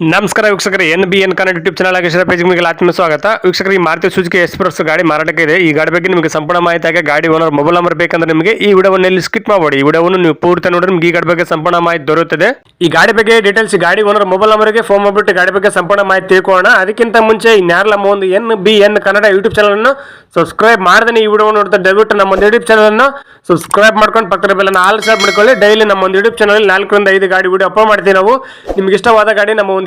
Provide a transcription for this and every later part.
ನಮಸ್ಕಾರ ವೀಕ್ಷಕರ, N B N Kannada YouTube channel ಆಗಿ ಪೇಜ್ ನಿಮಗೆ ಆತ್ಮ ಸ್ವಾಗತ. ವೀಕ್ಷಕರಿಗೆ ಈ ಮಾರುತಿ ಸುಜುಕಿ ಎಕ್ಸ್ಪ್ರೆಸ್ ಗಾಡಿ ಮಾರಾಟಕ್ಕೆ ಇದೆ. ಈ ಗಾಡಿ ಬಗ್ಗೆ ನಿಮಗೆ ಸಂಪೂರ್ಣ ಮಾಹಿತಿ ಆಗಿ ಗಾಡಿ ಓನರ್ ಮೊಬೈಲ್ ನಂಬರ್ ಬೇಕಂದ್ರೆ ನಿಮಗೆ ಈ ವಿಡಿಯೋವನ್ನು ಇಲ್ಲಿ ಸ್ಕಿಪ್ ಮಾಡಿ ಈ ವಿಡಿಯೋವನ್ನು ನೀವು ಪೂರ್ತಿ ನೋಡಿದ್ರೆ ನಿಮಗೆ ಈ ಗಾಡಿ ಬಗ್ಗೆ ಸಂಪೂರ್ಣ ಮಾಹಿತಿ ದೊರೆಯುತ್ತದೆ. ಈ ಗಾಡಿ ಬಗ್ಗೆ ಡೀಟೇಲ್ಸ್ ಗಾಡಿ ಓನರ್ ಮೊಬೈಲ್ ನಂಬರ್ಗೆ ಫೋನ್ ಮಾಡಿಬಿಟ್ಟು ಗಾಡಿ ಬಗ್ಗೆ ಸಂಪೂರ್ಣ ಮಾಹಿತಿ ತಿಳ್ಕೊಳ್ಳೋಣ. ಅದಕ್ಕಿಂತ ಮುಂಚೆ ನಮ್ಮ ಒಂದು N B N Kannada YouTube channel ಅನ್ನು ಸಬ್ಸ್ಕ್ರೈಬ್ ಮಾಡದೇ ಈ ವಿಡಿಯೋ ನೋಡ್ತಾ ದಯವಿಟ್ಟು ನಮ್ಮ ಒಂದು ಯೂಟ್ಯೂಬ್ ಚಾನಲ್ ಅನ್ನು ಸಬ್ಸ್ಕ್ರೈಬ್ ಮಾಡ್ಕೊಂಡು ಪಕ್ಕದ ಬೆಲ್ಲ ಆಲ್ ಸಬ್ ಮಾಡ್ಕೊಳ್ಳಿ. ಡೈಲಿ ನಮ್ಮ ಒಂದು ಯೂಟ್ಯೂಬ್ ಚಾನಲ್ ನಾಲ್ಕರಿಂದ ಐದು ಗಾಡಿ ವಿಡಿಯೋ ಅಪ್ಲೋಡ್ ಮಾಡ್ತೀವಿ ನಾವು. ನಿಮ್ಗೆ ಇಷ್ಟವಾದ ಗಾಡಿ ನಮ್ಮ ಒಂದು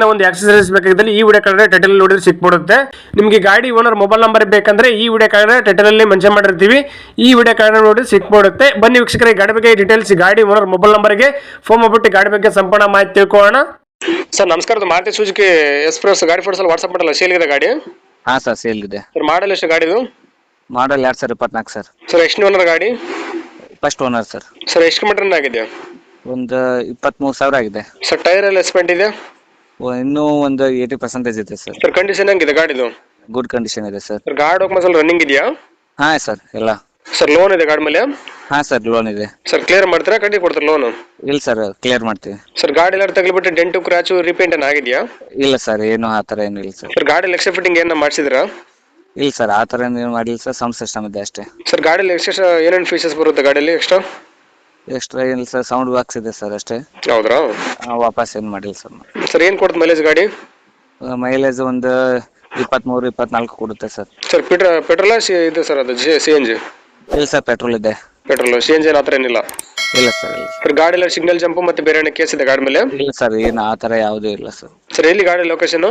ಏನೋ ಒಂದು ಆಕ್ಸಸರೀಸ್ ಬೇಕಾಗಿದ್ದಲ್ಲಿ ಈ ವಿಡಿಯೋ ಕಾರ್ಡ್ ಟೈಟಲ್ ನೋಡಿದ್ರೆ ಸಿಕ್ಬಿಡುತ್ತೆ. ನಿಮಗೆ ಗಾಡಿ ಓನರ್ ಮೊಬೈಲ್ ನಂಬರ್ ಬೇಕಂದ್ರೆ ಈ ವಿಡಿಯೋ ಕಾರ್ಡ್ ಟೈಟಲ್ ಅಲ್ಲಿ ಮೆನ್ಷನ್ ಮಾಡಿರ್ತೀವಿ. ಈ ವಿಡಿಯೋ ಕಾರ್ಡ್ ನೋಡಿ ಸಿಕ್ಬಿಡುತ್ತೆ. ಬನ್ನಿ ವೀಕ್ಷಕರಿಗೆ ಈ ಗಾಡಿ ಬಗ್ಗೆ ಡೀಟೇಲ್ಸ್ ಗಾಡಿ ಓನರ್ ಮೊಬೈಲ್ ನಂಬರ್ಗೆ ಫೋನ್ ಮಾಡ್ಬಿಟ್ಟು ಗಾಡಿ ಬಗ್ಗೆ ಸಂಪೂರ್ಣ ಮಾಹಿತಿ ತಿಳ್ಕೊಳ್ಳೋಣ. ಸರ್ ನಮಸ್ಕಾರ. ಮಾರುತಿ ಸುಜುಕಿ ಎಕ್ಸ್ಪ್ರೆಸ್ ಗಾಡಿ ಫೋಟೋಸ್ ವಾಟ್ಸ್ಆಪ್ ಮಾಡಲ್ಲ ಸೇಲ್ ಇದೆ ಗಾಡಿ? ಹಾಂ ಸರ್ ಸೇಲ್ ಇದೆ. ಸರ್ ಮಾಡಲ್ ಎಷ್ಟು ಗಾಡಿದು ಮಾಡಲ್ ಎರಡು ಸಾವಿರ ಇಪ್ಪತ್ನಾಲ್ಕು ಸರ್. ಸರ್ ಎಷ್ಟು ಓನರ್ ಗಾಡಿ? First owner sir. ಸರ್ ಎಷ್ಟು ಕಿಲೋಮೀಟರ್ ಆಗಿದೆ? ಒಂದು ಇಪ್ಪತ್ತ್ಮೂರು ಸಾವಿರ ಆಗಿದೆ. ಸರ್ ಟೈರ್ ಎಲ್ಲ ಎಸ್ಪೆಂಟ್ ಇದೆ? ಇನ್ನೂ ಒಂದು ಏಯ್ಟಿ ಪರ್ಸೆಂಟೇಜ್ ಇದೆ ಸರ್ ಸರ್ ಕಂಡೀಷನ್ ಹೆಂಗಿದೆ ಗಾಡಿದು? ಗುಡ್ ಕಂಡೀಷನ್ ಇದೆ ಸರ್ ಸರ್ ಗಾಡಿ ಡಾಕ್ಯುಮೆಂಟ್ಸ್ ಮಸಲ್ ರನ್ನಿಂಗ್ ಇದೆಯಾ? ಹಾಂ ಸರ್ ಎಲ್ಲ. ಸರ್ ಲೋನ್ ಇದೆ ಗಾಡಿ ಮೇಲೆ? ಹಾಂ ಸರ್ ಲೋನ್ ಇದೆ. ಸರ್ ಕ್ಲಿಯರ್ ಮಾಡ್ತೀರಾ ಕಟ್ಟಿ ಕೊಡ್ತಾರೆ ಲೋನ್ ಇಲ್ಲ ಸರ್ ಕ್ಲಿಯರ್ ಮಾಡ್ತೀವಿ. ಸರ್ ಗಾಡಿ ಎಲ್ಲ ತಗ್ಲಿಬಿಟ್ಟು ಡೆಂಟು ಕ್ರಾಚು ರಿಪೇಂಟ್ ಏನು ಆಗಿದೆಯಾ? ಇಲ್ಲ ಸರ್ ಏನು ಆ ಥರ ಏನು ಇಲ್ಲ ಸರ್ ಸರ್ ಗಾಡಿ ಎಕ್ಸ್ಟ್ರಾ ಫಿಟ್ಟಿಂಗ್ ಏನು ಮಾಡಿಸಿದ್ರಾ? ಇಲ್ಲ ಸರ್ ಆ ಥರ ಏನು ಮಾಡಿಲ್ಲ ಸರ್ ಸೌಂಡ್ ಸಿಸ್ಟಮ್ ಇದೆ ಅಷ್ಟೇ. ಸರ್ ಗಾಡಿಯಲ್ಲಿ ಎಕ್ಸ್ಟ್ರಾ ಏನೇನು ಫೀಚರ್ಸ್ ಬರುತ್ತೆ ಗಾಡಿಯಲ್ಲಿ ಎಕ್ಸ್ಟ್ರಾ ಎಕ್ಸ್ಟ್ರಾ ಏನಿಲ್ಲ ಸರ್ ಸೌಂಡ್ ಬಾಕ್ಸ್ ಇದೆ ಸರ್ ಅಷ್ಟೇ. ಹೌದ್ರಾ? ಆ, ವಾಪಸ್ ಏನು ಮಾಡಿಲ್ಲ ಸರ್ ಸರ್ ಏನು ಕೊಡುತ್ತೆ ಮೈಲೇಜ್ ಗಾಡಿ? ಮೈಲೇಜ್ ಒಂದು ಇಪ್ಪತ್ಮೂರು ಇಪ್ಪತ್ನಾಲ್ಕು ಕೊಡುತ್ತೆ ಸರ್. ಸರ್ ಪೆಟ್ರ ಪೆಟ್ರೋಲ ಇದು ಸರ್ ಅದು? ಜಿ ಸಿ ಎನ್ ಜಿ ಇಲ್ಲ ಸರ್ ಪೆಟ್ರೋಲ್ ಇದೆ. ಪೆಟ್ರೋಲ್ ಸಿ ಎನ್ ಜಿ ಆ ಥರ ಏನಿಲ್ಲ? ಇಲ್ಲ ಸರ್ ಇಲ್ಲ ಸರ್. ಗಾಡಿ ಎಲ್ಲ ಸಿಗ್ನಲ್ ಜಂಪ್ ಮತ್ತೆ ಬೇರೆ ಏನೋ ಕೇಸ್ ಇದೆ ಗಾಡಿ ಮೇಲೆ? ಇಲ್ಲ ಸರ್ ಏನು ಆ ಥರ ಯಾವುದೂ ಇಲ್ಲ ಸರ್. ಸರ್ ಎಲ್ಲಿ ಗಾಡಿ ಲೊಕೇಶನ್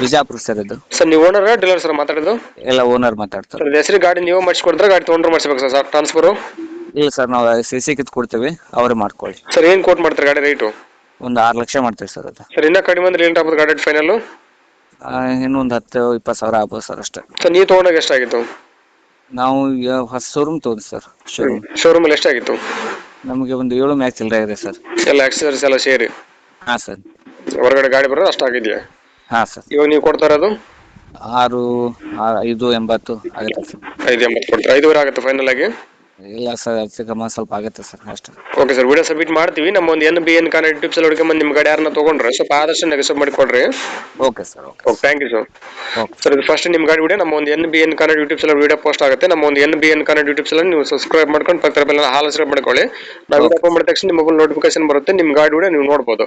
ಬಿಜಾಪುರ ಸರ್ ಇದು. ಸರ್ ನೀವು ಓನರ್ ಡೀಲರ್ ಸರ್ ಮಾತಾಡೋದು? ಎಲ್ಲ ಓನರ್ ಮಾತಾಡ್ತಾರೆ. ಸರ್ ಹೆಸರು ಗಾಡಿ ನೀವು ಮಾಡಿಸ್ಕೊಡ್ತಾರೆ ಗಾಡಿ ತೊಗೊಂಡ್ರೆ ಮಾಡಿಸ್ಬೇಕು ಸರ್ ಸರ್ ಟ್ರಾನ್ಸ್ಫರು ಇಲ್ಲ ಸರ್ ನಾವು ಸಿ ಸಿ ಕಿತ್ ಕೊಡ್ತೀವಿ ಅವರೇ ಮಾಡ್ಕೊಳ್ಳಿ. ಸರ್ ಏನು ಕೋಟ್ ಮಾಡ್ತಾರೆ ಗಾಡಿ ರೇಟು ಒಂದು ಆರು ಲಕ್ಷ ಮಾಡ್ತೀವಿ ಸರ್ ಅದು. ಸರ್ ಇನ್ನೂ ಕಡಿಮೆ ಅಂದ್ರೆ ಏನು ಆಗ್ಬೋದು ಗಾಡಿ ಫೈನಲ್ ಇನ್ನೊಂದು ಹತ್ತು ಇಪ್ಪತ್ತು ಸಾವಿರ ಆಗ್ಬೋದು ಸರ್ ಅಷ್ಟೇ. ಸರ್ ನೀವು ತೊಗೊಂಡಾಗ ಎಷ್ಟಾಗಿತ್ತು? ನಾವು ಈಗ ಹೊಸ ಶೋರೂಮ್ ತೊಗೊಂಡು ಸರ್ ಶೋರೂಮ್ ಶೋರೂಮಲ್ಲಿ ಎಷ್ಟಾಗಿತ್ತು? ನಮಗೆ ಒಂದು ಏಳು ಮ್ಯಾಚ್ ಚಿಲ್ಲರೆ ಇದೆ ಸರ್. ಎಲ್ಲ ಆಕ್ಸೆಸರೀಸ್ ಎಲ್ಲ ಸೇರಿ? ಹಾಂ ಸರ್. ಹೊರಗಡೆ ಗಾಡಿ ಬರೋದು ಅಷ್ಟಾಗಿದೆಯಾ ಹಾಂ ಸರ್. ಇವಾಗ ನೀವು ಕೊಡ್ತಾ ಇರೋದು? ಆರು ಆ- ಐದು ಎಂಬತ್ತು ಆಗುತ್ತೆ ಸರ್. ಐದು ಎಂಬತ್ತು ಕೊಡ್ತಾರೆ ಐದುವರೆ ಆಗುತ್ತೆ ಫೈನಲ್ ಆಗಿ? ಇಲ್ಲ ಸರ್ ಹೆಚ್ಚು ಕಮ್ಮಿ ಸ್ವಲ್ಪ ಆಗುತ್ತೆ ಸರ್ ಅಷ್ಟೇ. ಓಕೆ ಸರ್ ವಿಡಿಯೋ ಸಬ್ಮಿಟ್ ಮಾಡ್ತೀವಿ. ನಮ್ಮ ಒಂದು ಎನ್ ಬಿ ಎನ್ ಕಾನ್ ಟಿಪ್ಸ್ ಸಲ ಹುಡ್ಕೊಂಬಂದು ನಿಮ್ಮ ಗಾಡಿ ಯಾರನ್ನ ತಗೊಂಡ್ರೆ ಸ್ವಲ್ಪ ಆದಷ್ಟು ನೆಗೆಸಬ್ ಮಾಡಿ ಕೊಡ್ರಿ okay sir okay okay thank you sir okay sir ಇದು ಫಸ್ಟ್ ನಿಮ್ಮ ಗಾಡಿ ವಿಡಿಯೋ ನಮ್ಮ ಒಂದು N B N Kannada YouTube ಅಲ್ಲಿ ವಿಡಿಯೋ ಪೋಸ್ಟ್ ಆಗುತ್ತೆ. ನಮ್ಮ ಒಂದು ಎನ್ ಬಿ ಎನ್ ಕನ್ನಡ ಯೂಟ್ಯೂಬ್ಸ್ ನೀವು ಸಬ್ಸ್ಕ್ರೈಬ್ ಮಾಡ್ಕೊಂಡು ಪಕ್ಕದ ಬೆಲ್ಲ ಹಾಲ್ ಮಾಡ್ಕೊಳ್ಳಿ. ನಾವು ವಿಡಿಯೋ ಮಾಡಿದ ತಕ್ಷಣ ನಿಮ್ಮ ಮೊಬೈಲ್ ನೋಟಿಫಿಕೇಶನ್ ಬರುತ್ತೆ ನಿಮ್ಮ ಗಾಡಿ ವಿಡಿಯೋ ನೀವು ನೋಡ್ಬೋದು.